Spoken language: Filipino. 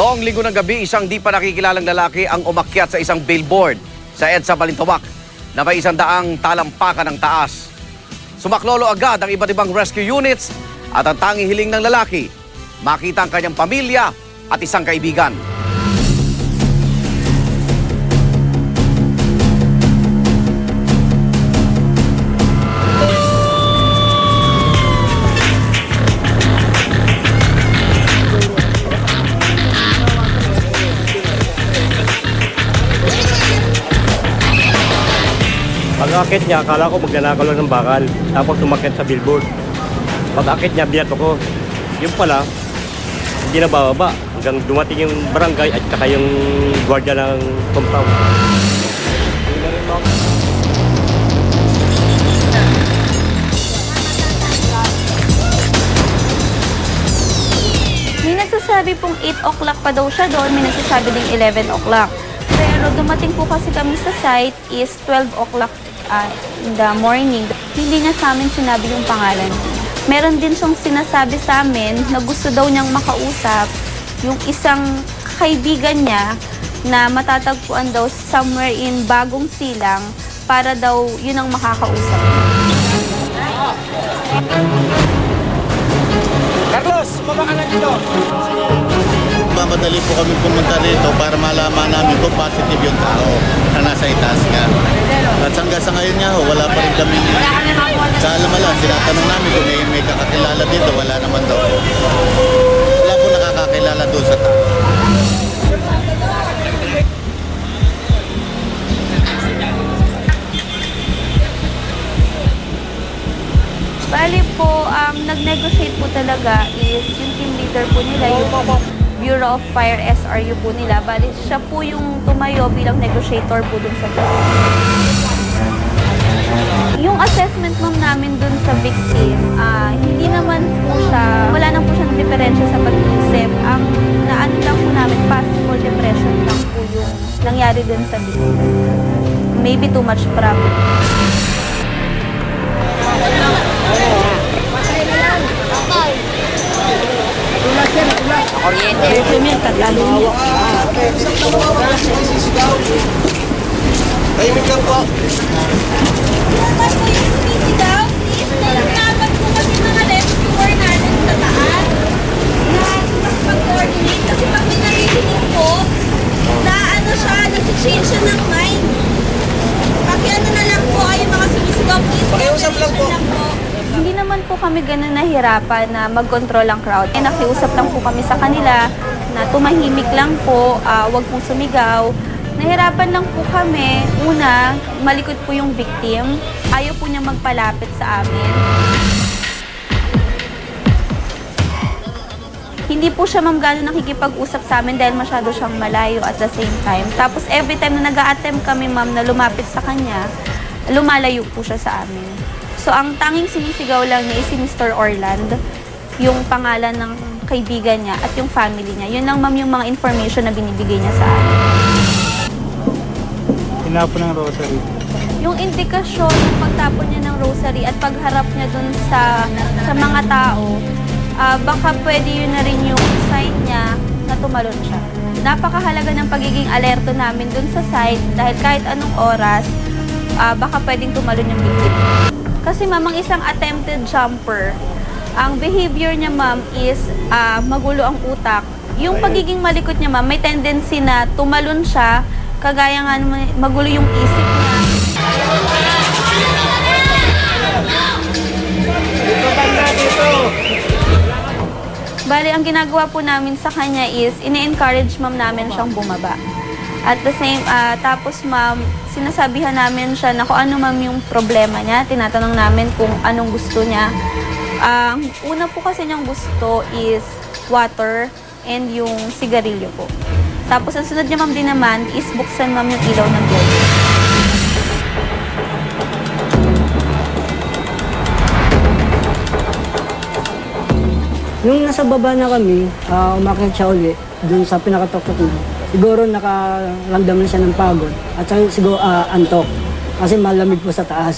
Noong linggo ng gabi, isang di pa nakikilalang lalaki ang umakyat sa isang billboard sa EDSA Balintawak na may isang daang talampakan ng taas. Sumaklolo agad ang iba't ibang rescue units at ang tanging hiling ng lalaki, makita ang kanyang pamilya at isang kaibigan. Pag-akit niya, akala ko magnanakaw lang ng bakal. Tapos tumakit sa billboard. Pag-akit niya, biyato ko. Yung pala, hindi na bababa. Hanggang dumating yung barangay at saka yung gwardiya ng compound. May nagsasabi pong 8 o'clock pa daw siya doon, may nagsasabi ding 11 o'clock. Pero dumating po kasi kami sa site is 12 o'clock ah, in the morning. Hindi niya sa amin sinabi yung pangalan. Meron din siyang sinasabi sa amin na gusto daw niyang makausap yung isang kaibigan niya na matatagpuan daw somewhere in Bagong Silang para daw yun ang makakausap. Mamadali po kami pumunta rito para malaman namin kung positive yung tao na nasa itaas nga. At hanggang sa ngayon nga ho, wala pa rin kami kaalam-alam. Tinatanong namin kung may, may kakakilala dito, wala naman daw. Wala po nakakakilala doon sa tao. Bali po, ang nag-negotiate po talaga is yung team leader po nila, yung Bureau of Fire SRU po nila. Bali, siya po yung tumayo bilang negotiator po dun sa Yung assessment ma'am namin dun sa victim, ah, hindi naman po siya, wala na po siyang diferensya sa pag-iisip. Ang naano lang po namin, possible depression lang po yung nangyari dun sa victim. Maybe too much problem. Tahimik lang po. Dapat po yung sumisigaw, please. Nalalaman po kasi mga rescuer natin sa taas na mag-coordinate. Kasi pag may naririnig po, na ano siya, nag-change siya ng mind. Pakiano na lang po ay mga sumisigaw, please. Pakiusap lang po. Hindi naman po kami ganun nahirapan na mag-control ang crowd. Eh, nakiusap lang po kami sa kanila na tumahimik lang po, ah, wag pong sumigaw. Nahirapan lang po kami. Una, malikot po yung victim. Ayaw po niya magpalapit sa amin. Hindi po siya ma'am gano'n nakikipag-usap sa amin dahil masyado siyang malayo at the same time. Tapos every time na nag attempt kami ma'am na lumapit sa kanya, lumalayo po siya sa amin. So ang tanging sinisigaw lang niya is si Mr. Orland, yung pangalan ng kaibigan niya at yung family niya. Yun lang ma'am yung mga information na binibigay niya sa amin. Tinapon ng rosary. Yung indikasyon ng pagtapon niya ng rosary at pagharap niya dun sa sa mga tao, ah, baka pwede yun na rin yung sign niya na tumalon siya. Napakahalaga ng pagiging alerto namin dun sa site dahil kahit anong oras, ah, baka pwedeng tumalon yung victim. Kasi ma'am, ang isang attempted jumper, ang behavior niya ma'am is ah, magulo ang utak. Yung pagiging malikot niya ma'am, may tendency na tumalon siya, kagaya nga magulo yung isip niya. Bali, ang ginagawa po namin sa kanya is, ini-encourage ma'am namin siyang bumaba. At the same, ah, tapos ma'am, sinasabihan namin siya na kung ano ma'am yung problema niya. Tinatanong namin kung anong gusto niya. Ang una po kasi niyang gusto is water and yung sigarilyo po. Tapos ang sunod niya ma'am din naman is buksan ma'am yung ilaw ng globe. Nung nasa baba na kami, uh, umakit siya uli dun sa pinakatok na. Siguro nakaramdam na siya ng pagod at saka siguro ah, antok kasi malamig po sa taas.